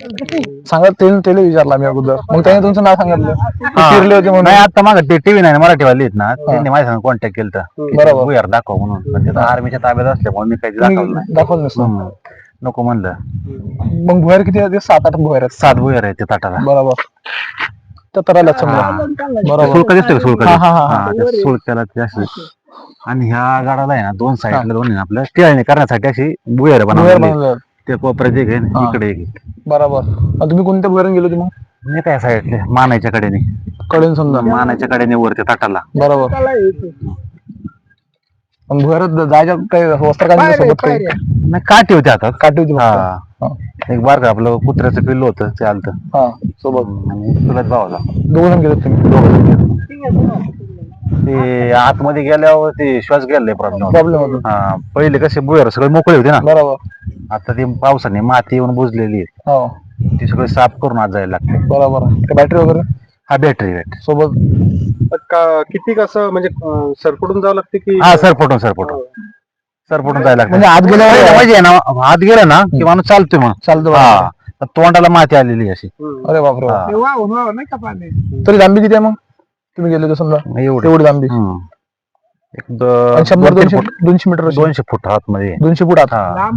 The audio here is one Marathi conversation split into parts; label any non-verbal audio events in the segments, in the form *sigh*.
सांगत त्याने त्याला विचारला मी अगोदर. मग त्याने तुमचं नाव सांगितलं. फिरले होते म्हणून. नाही आता ते टीव्ही नाही मराठीवाले आहेत ना त्यांनी माझ्या संग कॉन्टॅक्ट केलं बरोबर. भुयार दाखव म्हणून. पण ते आर्मीच्या ताब्यात असल्यामुळे मी काही दाखवलं नाही. तुम्ही दाखवलं नसतं. हम्म. नको म्हणलं. मग भुयार किती आहेत? सात आठ भुयार आहेत. सात भुयार आहे ते ताटाला. बरोबर. तर तराला समजा बरोबर. सुळका दिसतोय सुळका हा, हा, हा, हा, त्या सुळक्याला ते असं आणि ह्या गाडाला आहे ना दोन साईडला दोन आहे ना आपल्या टिळणी करण्यासाठी अशी भुयार भुयार बनवली बनवले आहेत. ते कोपऱ्यात एक आहे आणि हा. इकडे एक आहे. बरोबर. आणि तुम्ही कोणत्या भुयारून गेलो होते मग? नाही त्या साईडले मानायच्या कडेने. कळून समजा. मानायच्या कडेने वरती ताटाला. बरोबर. पण भुयारात जायच्या काही वस्त्र काय सोबत काही? नाही काठी होती हातात काठी होती फक्त. हा. हा. एक बार का आपलं कुत्र्याचं पिल्लू होतं ते आलतं. हा सोबत. आणि चुलत भावाला. दोघ जण गेलेत तुम्ही? ते आतमध्ये गेल्यावर ते श्वास गेलाय प्रॉब्लेम प्रॉब्लेम होतो. हा पहिले कसे बुयर सगळे मोकळे होते ना. बरोबर. आता ते पावसाने माती येऊन बुजलेली आहे. हो. ती सगळे साफ करून आज जायला लागते बरोबर ते बॅटरी वगैरे? हा बॅटरी बॅटरी सोबत? का किती कसं म्हणजे अं, सरपटून जावं लागते की हा sir photo sir photo sir फोटून जायला लागते म्हणजे आत गेल्यावर म्हणजे आहे ना आत गेलं ना की माणूस चालतोय मग चालतं. हा तर तोंडाला माती आलेली अशी. हम्म. अरे बापरे हा. तरी लांबी किती आहे मग? तुम्ही गेले होते समजा. एवढे. तेवढी लांबी हम्म. शंभर दोनशे मीटर असेल. दोनशे फूट आतमध्ये. दोनशे फूट आत. हा.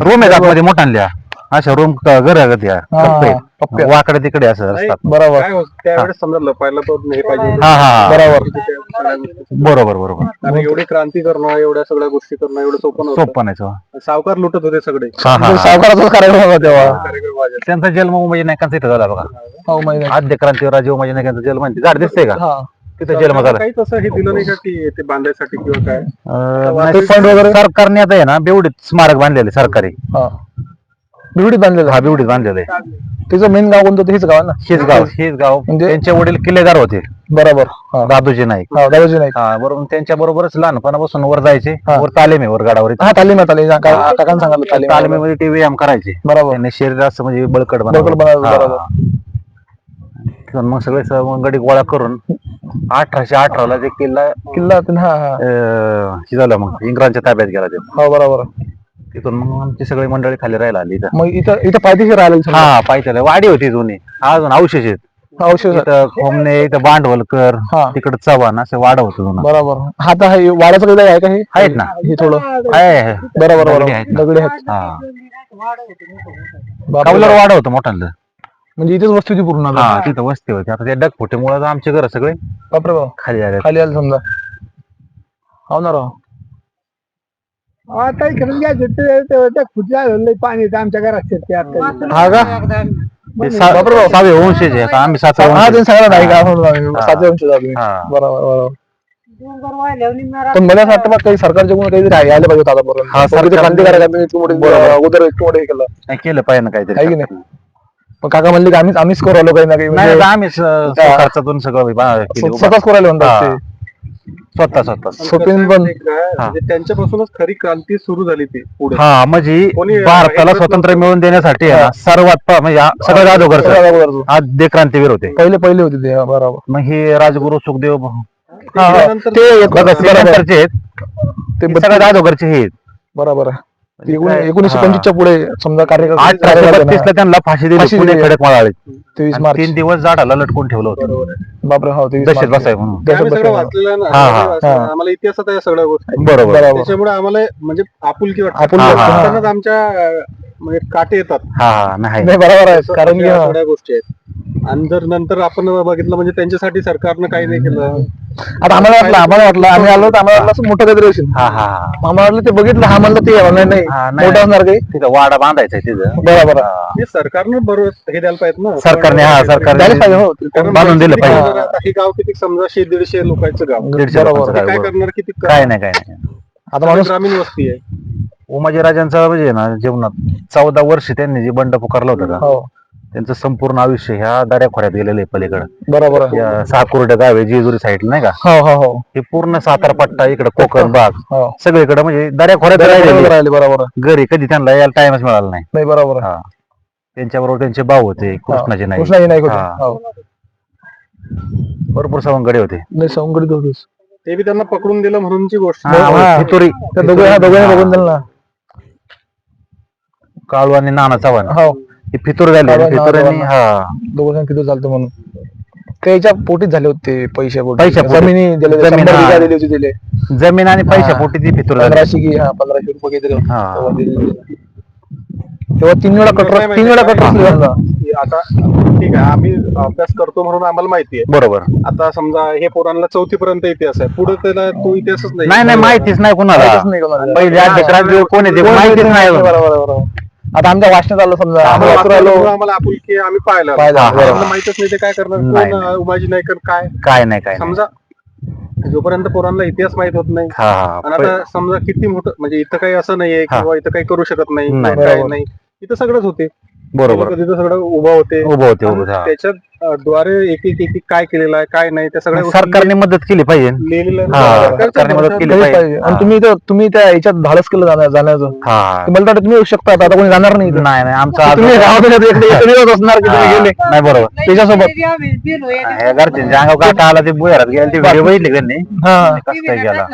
रूम आहेत आतमध्ये? मोठाल्या अशा रूम घर या हा, कप्पे. वाकडे तिकडे असं असतात बरोबर. काय होत त्यावेळेस समजा लपायला पण हे पाहिजे हा हा बरोबर. सगळ्या गोष्टी. बरोबर बरोबर. कारण एवढी क्रांती करणं एवढ्या सगळ्या गोष्टी करणं एवढं सोपं नव्हतं. सोपं नाही. सावकार लुटत होते सगळे. हा, हा, म्हणजे हा. सावकाराचाच कार्यक्रम होता तेव्हा. कार्यक्रम. त्यांचा जन्म मुंबई नायकांचा इथं झाला बघा. हो माहिती आहे. आद्य क्रांती राजीव माझ्या नायकांचा जन्म आहे. झाड दिसतंय का? हा. तिथं सरकारनं झाला काही तसं हे दिलं नाही का की ते बांधायसाठी किंवा काय? अं, फंड वगैरे? सरकारने आता आहे ना बेवडीत स्मारक बांधलेले सरकारी. हा. बिवडीत बांधलेलं? हा बेवडीत बांधलेलं आहे. त्याचं मेन गाव कोणतं? हेच गाव आहे ना? हेच गाव हेच गाव. म्हणजे- त्यांचे वडील किल्लेदार होते. बरोबर. हा. दादूजी नाईक. हा दादाजी नाईक. हा बरोबर. त्यांच्या बरोबरच लहानपणापासून वर जायचे. हा. वर तालीम आहे वर गडावर हा तालीम आहे तालीम का- काकांनी सांगितलं तालीम. आहे. तालिमीमध्ये ते व्यायाम करायचे. बरोबर. त्यांनी शरीर असं म्हणजे बळकट हा. बरोबर. तिथून मग सगळे गडी गोळा करून अठराशे अठराला ते किल्ला किल्ला ते- हा हा. अं, हे झालं मग. इंग्रजांच्या ताब्यात गेला ते. हो बरोबर. तिथून मग आमची सगळी मंडळी खाली राहायला आली इथं. मग इथं इथं पायथीशी राहिलं समजा. हा पाहिजे वाडी होती जुनी. अजून अवशेष आहेत. औषध इथं खोमणे इथं भांडवलकर हा. तिकडं चव्हाण असं वाडा होतं जुनं. बरोबर. हा तर हे वाड्याचं काही आहे का हे? आहेत ना. हे थोडं आहे, आहे. बरोबर दगडी बरोबर आहेत ना. दगडी आहेत. हा. कौलर वाडा होतं मोठ्यानं म्हणजे इथेच वस्ती होती पूर्ण आता. हा तिथं वस्ती होती. आता त्या डगफुटीमुळे आमचे घर सगळे बापरे बाप. खाली आले खाली आलं समजा. हो ना राव. घ्यायचं खुर्च्या लय पाणी येतं आमच्या घरात आता हा का? ते सा- आहे आम्ही हा. ते नाही का? हा. सातव्या वंशी झाली हा. बरोबर बरोबर. पण मला असं वाटतं बा काही सरकारच्या काहीतरी आहे- पाहिजे होतं हा, आतापर्यंत मोठे बरोबर. इतकं मोठे हे केलं. नाही केलं पाहिजे ना आहे की काहीतरी. नाही? पण काका म्हणले की आम्हीच आम्हीच करू आलो काही ना काही. नाही म्हणजे आता अं, सरकारच्यातून सगळं बा- केली स्व- उभा. स्वतःच करायला म्हणतात हा. स्वतः स्वतः. पण माहिती आहे का? म्हणजे त्यांच्यापासूनच खरी क्रांती सुरू झाली ती पुढे. हा म्हणजे कोणी- भारताला स्वातंत्र्य मिळवून देण्यासाठी आहे ना, सर्वात प- म्हणजे हा सगळ्यात अगोदर सगळ्यात अगोदरचं. आद्य क्रांतीवीर होते. पहिले पहिले होते ते हा, बरोबर. मग हे राजगुरु सुखदेव हा, हा. त्यानंतर ते एक- बघा, ते बरोबर. नंतरचे आहेत. ते हे हे आहेत. बरोबर आहे. एकोणीसशे हा. पंचवीसच्या पुढे समजा कार्यक्रम त्यांना फाशी दिली पुणे. खडक माळाळे तेवीस मार्च. तीन दिवस झाडाला लटकून ठेवलं होतं. बापरे हो तेवीस दशेत मार्च. बसाय म्हणून. ते आम्ही दशरथ सगळं बसायला. वाचलेलं आहे हा, ना हा, आम्हाला हा. इतिहासात या सगळ्या गोष्टी. बरोबर. बरोबर. त्याच्यामुळे आम्हाला म्हणजे आपुलकी वाटते. हा, हा. आमच्या म्हणजे काटे येतात. हा हा नाही. नाही बरोबर आहे. कारण हा. सगळ्या गोष्टी आहेत. आणि जर नंतर आपण बघितलं म्हणजे त्यांच्यासाठी सरकारनं काही नाही केलं. आता आम्हाला वाटलं आम्हाला वाटलं आम्ही आलो तर आम्हाला वाटलं असं मोठं काहीतरी असेल हा हा हा. आम्हाला वाटलं ते बघितलं हा म्हणलं ते नाही हा, नाही. मोठं असणार काही. तिथं वाडा बांधायचा आहे तिथं. बरोबर. हा. सरकारनं बरोबर हे द्यायला पाहिजे ना. सरकारने हा सरकारने द्यायला पाहिजे. हो कारण बांधून दिलं किती पाहिजे. गाव जर आता हे गाव किती समजा शे दीडशे लोकांचं गाव. दीडशे बरोबर. लोकांचं ते काय काय करणार किती काय नाही काय नाही. आता माणूस ग्रामीण वस्ती आहे. उमाजीराजांचा म्हणजे ना जीवनात चौदा वर्ष त्यांनी जे बंड पुकारलं होतं का? हो. त्यांचं संपूर्ण आयुष्य ह्या दऱ्याखोऱ्यात गेलेलं आहे पलीकडे. बरोबर आहे. या साकुर्ड गाव आहे जेजुरी साईड नाही का? हो हो हो. हे पूर्ण सातारा पट्टा इकडे कोकण भाग हो सगळीकडे म्हणजे दऱ्याखोऱ्यात राहिले बरोबर आहे. घरी कधी त्यांना यायला टाइमच मिळाला नाही. नाही बरोबर आहे. हा. त्यांच्याबरोबर त्यांचे भाऊ होते कृष्णाचे नाही कृष्णाजी नाईक होते. हा. हो. भरपूर सवंगडे होते. नाही संगडीत होतेच. ते बी त्यांना पकडून दिलं म्हणूनची गोष्ट. हा, हा. फितुरी त्या दोघे ह्या दोघांनी बघून दिलं ना. काळू आणि नाना चव्हाण. हो. हे फितूर झाले फितुरांनी. हा दोघ किती चालतो म्हणून त्याच्या पोटीत झाले होते पैशा पोटी पैशापोटी. जमिनी दिले होते, जमीन, शंभर हा. बिघा दिली होती दिले जमीन आणि पैशा हा. पोटी ती फितूर झाली पंधराशे की हा पंधराशे रुपये काहीतरी हा. तेव्हा दिले होते. तेव्हा तीन वेळा कटर तीन वेळा? कटर. की आता ठीक आहे आम्ही अभ्यास करतो म्हणून आम्हाला माहिती आहे बरोबर आता समजा हे पोरांना चौथी पर्यंत इतिहास आहे पुढे त्याला तो इतिहासच नाही नाही नाही माहितीच नाही कुणाला माहितीच नाही कोणाला. पहिले कोण आहे ते माहितीच माहिती नाही बरोबर बरोबर. आता आमच्या वाचण्यात आलं समजा आम्ही आम्हाला आपुलकी आहे, आम्ही पाहिलं. पाहिलं, आम्हाला. माहितच नाही ते काय करणार नाही, कोण नाही. उमाजी काय. काय नाही काय नाही. समजा जोपर्यंत पोरांना इतिहास माहीत होत नाही हा हा. आणि आता समजा किती मोठं म्हणजे इथं काही असं नाहीये हा. किंवा इथं काही करू शकत नाही नाही, किंवा काय बरोबर. नाही. इथं सगळंच होते. बरोबर. तिथं सगळं उभं होते. उभं होते उभं आणि होते, हा. त्याच्यात अं, द्वारे एक एक एक एक काय केलेलं आहे काय नाही त्या सगळ्या गोष्टी सरकारने मदत केली पाहिजे. लिहिलेलं आहे. हा, सरकारच्या सरकारने मदत केली पाहिजे. पाहिजे. आणि हा. तुम्ही इथं तुम्ही त्या याच्यात धाडस केलं जाण्या- जाण्याचं. हा. मला वाटतं तुम्ही येऊ शकता आता कोणी जाणार नाही इथं. नाही नाही आमचा तुम्ही इकडे असणार की तुम्ही गेले. नाही बरोबर. त्याच्यासोबत हे घरच्यांच्या अंगावर काटा आला ते बुयारात गेले ते व्हिडिओ बघितले का त्यांनी हा. कसं काय गेला?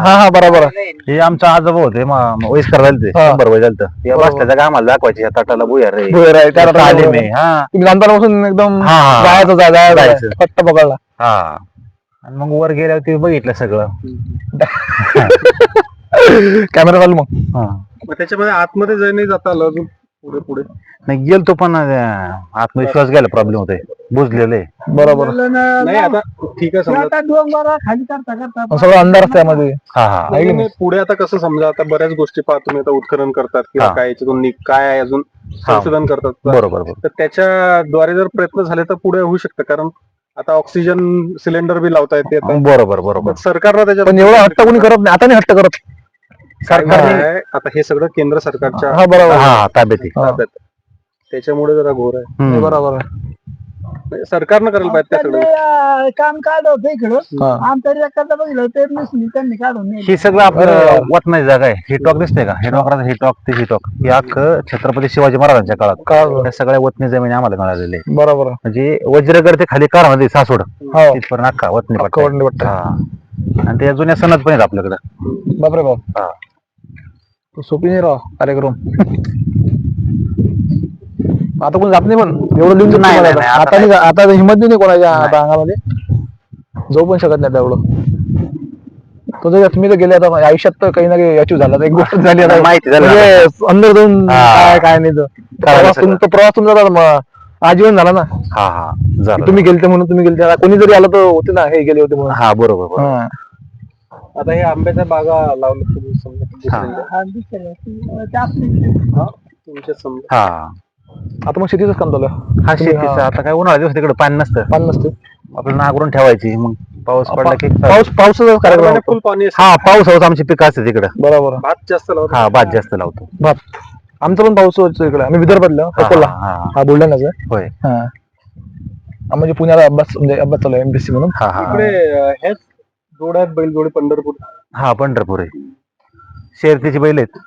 हा हा बरोबर. हे आमचा आजोबा होते म- वयस्कर झाले ते हा. शंभर वय झालं ते बसल्या जागा आम्हाला दाखवायचे या ताटाला बुयार रे भुयार आहे, त्या ताटाला तालीम बुयार आहे. हा. तुम्ही लहानपणापासून एकदम हा, हा. जायचं जाय- जायचं जायचं. पकडला हा आणि मग वर गेल्यावर ते बघितलं सगळं *laughs* *laughs* कॅमेरा चालू मग हा. मग त्याच्यामध्ये आतमध्ये जाई नाही जाता आलं अजून पुढे पुढे. नाही गेलतो पण अं, आत्मविश्वास गेला प्रॉब्लेम होते बुजलेले. बरोबर. नाही आता ठीक आहे समजा आता डोंगर खाली करता करता मग सगळं अंधार असते त्यामध्ये हा हा नाही, नाही, पुढे आता कसं समजा आता बऱ्याच गोष्टी पाहत तुम्ही आता उत्खनन करतात किंवा हा. काय याच्यातून नि- काय आहे अजून संशोधन करतात. बरोबर बरोबर. तर त्याच्याद्वारे जर प्रयत्न झाले तर पुढे होऊ शकतं कारण आता ऑक्सिजन सिलेंडर बी लावता येते आता. बरोबर बरोबर. पण सरकारनं त्याच्यात पण एवढा हट्ट कोणी करत नाही आता नाही हट्ट करत. सरकारने आता हे सगळं केंद्र सरकारच्या हा बरोबर हा हा ताब्यात आहे. ताब्यात आहे. त्याच्यामुळे जरा घोर आहे हम्म. बरोबर म्हणजे सरकारनं करायला पाहिजे त्या. त्यांनी, अं, काम काढलं होतं इकडं हा. आमच्या एखादा बघितलं ते नसली त्यांनी काढून नेलं. ही सगळं आपलं वतनाची जागा आहे हे टॉक दिसतंय का हे टॉकराचं हे टॉक ते हे टॉक हे अख्खं छत्रपती शिवाजी महाराजांच्या काळात. त्या सगळ्या वतनी जमिनी आम्हाला मिळालेले आहे. बरोबर आहे. म्हणजे वज्रगर ते खाली कारमध्ये सासवड हो तिथपर्यंत अख्खा वतनी पट्टा आहे. हा आणि त्या जुन्या सणत पण आहेत आपल्याकडे बापरे बाप हा. तो सोपी नाही राव कार्यक्रम. आता कोणी जात नाही पण एवढं लिहून देत नाही, तुम्हाला नाही, नाही, आता आता आता नाही आता हिंमत नाही कोणाच्या. आता अंगामध्ये. जाऊ पण शकत नाही तेवढं तो जर तुम्ही तर गेले आता आयुष्यात तर काही ना काही अचीव झाला. एक गोष्ट झाली आता. माहिती झालं म्हणजे अंदर जाऊन हा. काय काय नाही तर. प्रवास सगळं. तुमचा प्रवास तुमचा आता म- आजीवन झाला ना. हा हा. झालं तुम्ही गेलते म्हणून तुम्ही गेलते. आता कोणी जरी आलं तर होते ना हे गेले होते म्हणून. हा बरोबर बरोबर. हा. आता हे आंब्याच्या बागा लावल्या तुम्ही समजा. हा, हा, तुमच्या समजा. हा. आता मग शेतीच काम चालू आहे. हा शेतीचं. आता काय उन्हाळा दिवस तिकडे पाणी नसतं. पाणी नसते. आपलं नागरून ठेवायची. मग पाऊस पडला की पाऊस पावसाचा कार्यक्रम होतो. फुल पाणी असतं. हा पाऊस हवस आमची पिकं असते तिकडं. बरोबर. भात जास्त लावतात हा भात जास्त लावतो. भात. आमचं पण पाऊस होतो इकडे. आम्ही विदर्भातलं हा, अकोला. हा, हा. हा बुलढाण्याचा. होय. हा. हा, म्हणजे पुण्याला अभ्यास म्हणजे अभ्यास चालू आहे एमपीसी म्हणून. हा हा. इकडे अं, हेच जोड आहेत बैलजोडी पंढरपूर. हा पंढरपूर आहे. शेरतीची बैल आहेत.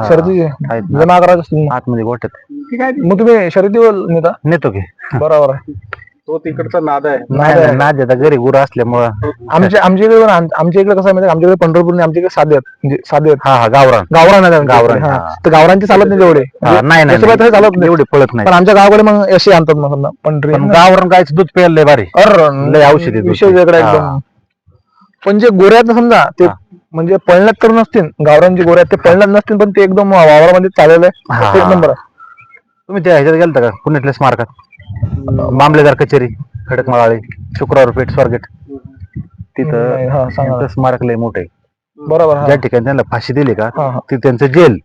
हा. शर्यती आहेत ना. असतील मग. आतमध्ये गोठ्यात. ठीक आहे. मग तुम्ही शर्यतीवर नेता? नेतो की. बरोबर आहे. तो तिकडचा नाद आहे. नाही नाही, नाद आता घरी गुरु असल्यामुळं. आमच्या आमच्या इकडे पण आम- आमच्या इकडे कसं आहे माहिती आहे का? आमच्याकडे पंढरपूर आमच्या इकडे साधे आहेत. म्हणजे साधे आहेत. हा हा गावरान. गावरान आहेत आमच्या गावरान, इकडे, हा. हा. तर गावरांची चालत नाही तेवढे. हा, नाही नाही, जसं पाहिजे तसं चालत नाही. नाही एवढे पळत नाही. पण आमच्या गावाकडे मग असे आणतात मग समजा पंढरी. पण गावरान गायचं दूध प्यायला लय भारी. अर लय औषधी दूध विषय. वेगळा हा. एकदम. पण जे गोऱ्यात समजा ते. म्हणजे पळण्यात तर नसतील गावरान जे गोऱ्यात ते पळण्यात नसतील पण ते एकदम वावरामध्ये चाललेलं हा. आहे एक नंबर आहे. तुम्ही त्या ह्याच्यात गेलता का? पुण्यातल्या स्मारकात? मामलेदार कचेरी खडकमाळाळी शुक्रवार पेठ स्वारगेट. तिथं नाही, हा सांगा. त्यांचं स्मारक लय मोठं बरोबर हा. ज्या ठिकाणी त्यांना फाशी दिली का हा, हा. ते त्यांचं जेल.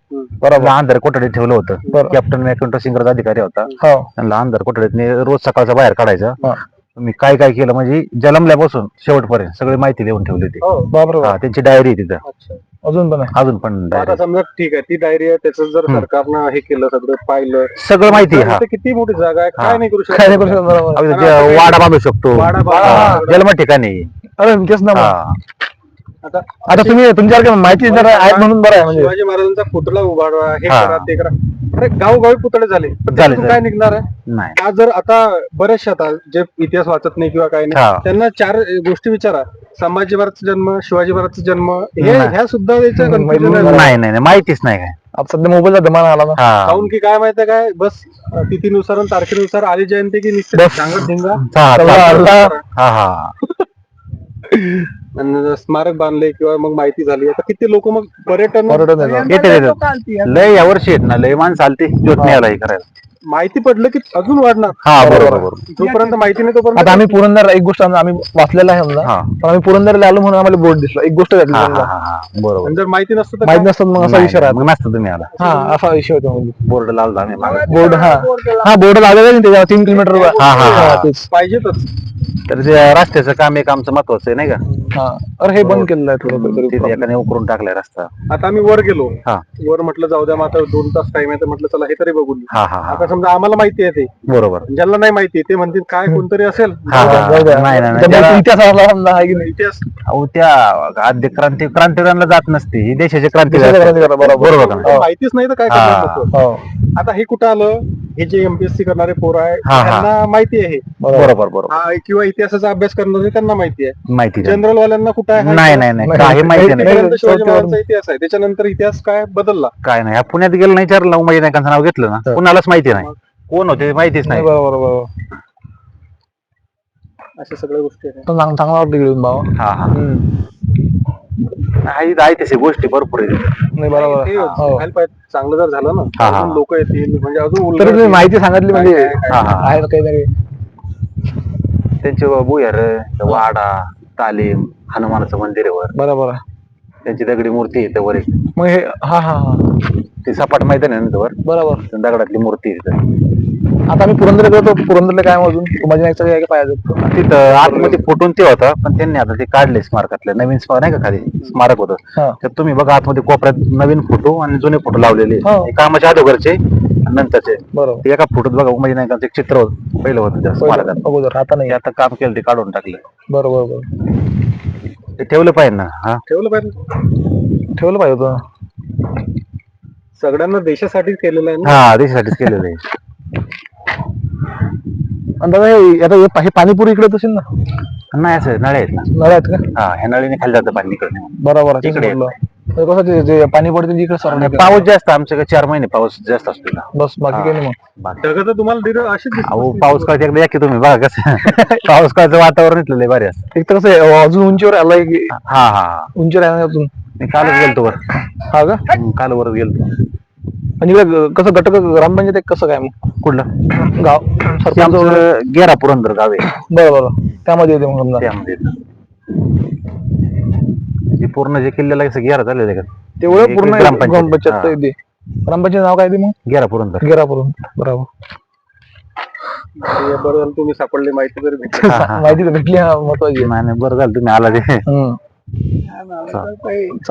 बरोबर. अंधार कोठडीत ठेवलं होतं. बरं. कॅप्टन मॅकंटो इंग्रज अधिकारी होता. हो. त्यांना अंधार कोठडीत रोज सकाळचा बाहेर काढायचा. हा. मी काय काय केलं? म्हणजे जन्मल्यापासून शेवटपर्यंत सगळी माहिती देऊन ठेवली होती. हो हा. त्यांची डायरी आहे तिथं. अच्छा. अजून पण आहे? अजून पण आता डायरी समजा ठीक आहे ती डायरी आहे त्याचं जर हम्म. सरकारनं हे केलं सगळं पाहिलं सगळं माहिती आहे तर हा. इथे किती मोठी जागा आहे हा. काय नाही करू काय नाही करू शकत शकत बरोबर वाडा बांधू शकतो. वाडा हा. जन्म ठिकाणी. अरे तेच ना मग. हा. आता आता तुम्ही तुमच्यासारखे माहिती जरा आहेत म्हणून बरं आहे म्हणजे. शिवाजी महाराजांचा पुतळा उभारवा हे हा. करा ते करा. अरे गावोगावी पुतळे झाले. पण झाले, त्यातून काय निघणार आहे? नाही. आज जर आता बरेचसे आता जे इतिहास वाचत नाही किंवा काही नाही त्यांना चार गोष्टी विचारा. संभाजी महाराजचा जन्म शिवाजी महाराजचा जन्म हे नाही. ह्या सुद्धा याचं confusion आहे. नाही नाही नाही, माहितीच नाही काय. आता सध्या मोबाईलचा जमाना आला ना. हा. काऊन की काय माहितीये काय? बस अं, तिथीनुसार आणि तारखेनुसार आली जयंती की निश्चित बस. सांगत हा, हा. हा *laughs* हा. आणि स्मारक बांधले किंवा मग माहिती झाली आता किती लोक मग पर्यटन पर्यटन येतात. येते. लय या वर्षी आहेत ना लय माणसं आलती. ज्योत याला हे करायला. माहिती पडलं की अजून वाढणार. हा बरोबर. जोपर्यंत माहिती नाही तोपर्यंत आता आम्ही पुरंदर एक गोष्ट आम्ही आम्ही वाचलेला आहे समजा. हा. पण आम्ही पुरंदरला आलो म्हणून आम्हाला बोर्ड दिसला. एक गोष्ट घातली हा हा समजा. हा हा बरोबर. आणि जर माहिती नसतं तर माहीत? नसतं मग असा नाही, विषय राहतो. मग नसतं तुम्ही आला. हा. असा विषय होतो म्हणजे बोर्ड लावला आम्ही. मागे. बोर्ड हा. हा बोर्ड लावलेला आहे ना त्याच्यावर तीन किलोमीटर. हा, हा, हा. तेच पाहिजेतच. तर ते रस्त्याचं काम एक आमचं महत्वाचं आहे नाही का हा अरे हे बंद केलेलं आहे थोडं तिथे एकाने उकरून टाकलाय रस्ता आता आम्ही वर गेलो हा वर म्हटलं जाऊ द्या मग आता दोन तास टाइम आहे तर म्हटलं चला हे तरी बघून घेऊ. हा हा हा आता समजा आम्हाला माहिती आहे ते बरोबर ज्यांना नाही माहिती ते म्हणतील काय कोणतरी असेल हा, हा. जाऊ द्या. नाही, नाही, नाही. त्यामुळे त्याला- इतिहास आपला समजा आहे की नाही इतिहास अहो त्या आद्य क्रांती क्रांतिकारांना जात नसते ही देशाची क्रांती. क्रांतिकारक, बरोबर. बरोबर का नाही? माहितीच नाही तर काय हा. करणार लोकं? हो आता हे कुठं आलं हे जे एमपीएससी करणारे पोर आहे हा, हा. त्यांना माहिती आहे हे. बरोबर बरोबर हा किंवा इतिहासाचा अभ्यास करणारे त्यांना माहिती आहे. माहिती. जनरल वाल्यांना कुठं आहे हा नाही? नाही नाही नाही, काही माहिती नाही, नाही शिवाजी महाराजांचा इतिहास आहे. त्याच्यानंतर इतिहास काय बदलला? काय नाही. पुण्यात गेलं नाही चार उमाजी नायकांचं नाव घेतलं ना. कुणालाच माहिती नाही. कोण होते ते माहितीच नाही बरोबर बरोबर. अशा सगळ्या गोष्टी आहेत पण चांग- चांगला वाटतं इकडून भावा हा हा हम्म. आहे आहे तसे गोष्टी भरपूर आहेत नाही बरोबर ते हो. पाहिजे. चांगलं जर झालं हा, ना हा. अजून लोक येतील म्हणजे अजून तरी उलगडतील. तुम्ही माहिती सांगितली म्हणजे काय- काय- हा, हा. आहे ना काहीतरी त्यांचे भुयार वाडा तालीम हनुमानाचं मंदिर आहे वर बरोबर. त्यांची दगडी मूर्ती आहे इथं वर एक. मग हे हा हा हा. ती सपाट मैदान आहे ना वर बरोबर. दगडातली मूर्ती आहे तिथं. आता आम्ही पुरंदर गेलो पुरंदरला काय मग अजून नाईकचं काय पाहिजे तिथं आतमध्ये फुटून ते होतं पण त्यांनी आता ते काढले स्मारकातलं. नवीन स्मारक नाही का खाली? स्मारक होतं. हा. तर तुम्ही बघा आतमध्ये कोपऱ्यात नवीन फोटो आणि जुने फोटो लावलेले. हो. हे कामाच्या अगोदरचे आणि नंतरचे. बरोबर. ते एका फोटोत बघा उमाजी नायकांचं एक चित्र होतं. पहिलं होतं त्या स्मारकात. अगोदर आता नाही. ते आता काम केलं ते काढून टाकलं. बरोबर बरोबर. ते ठेवलं पाहिजे ना हा? ठेवलं पाहिजे. ठेवलं पाहिजे होतं. सगळ्यांना देशासाठीच केलेलं आहे ना? हा देशासाठीच केलेलं आहे. आणि दादा हे आता हे पा- हे पाणीपुरी इकडे असेल ना? नाही असं नळे आहेत ना. नळ आहेत का? हा ह्या नळीने खाली जातं पाणी इकडे बरोबर आहे तेच इकडे. कसं ते- पाणी पडते इकडे सर पाऊस जास्त आमच्याकडे चार महिने पाऊस जास्त असतो ना बस बाकी काही नाही मग. बाकी. ढगं तर तुम्हाला दिलं अशीच दिसतात. अहो पाऊस काळात एकदा या की तुम्ही बघा कसं. *laughs* पाऊस काळाचं वातावरण इथलं लय भारी असतं. एक तर कसं आहे, अजून उंचीवर आलाय की हा हा हा. उंचीवर आहे ना अजून. मी कालच गेलतो वर. हा का? हम्म, काल वरच गेलतो. आणि इकडे कसं गटक ग्रामपंचायत एक कसं काय मग? कुठलं? गाव? सरपंच वगैरे आमचं गेरा पुरंदर गाव आहे. बरं बरं. त्यामध्ये येते मग समजा. त्यामध्ये जे पूर्ण जे किल्ल्याला कसं गेरा झालेलं आहे का तेवढं एक पूर्ण ग्रामपंचायत. ग्रामपंचायत हा. येते ग्रामपंचायत नाव काय ते मग गेरा पुरंदर गेरापुरून बरोबर बरं झालं तुम्ही सापडले माहिती तरी भेटली हा, हा. माहिती तर भेटली हा महत्वाची आहे. नाही नाही, बरं झालं तुम्ही आला ते हम्म.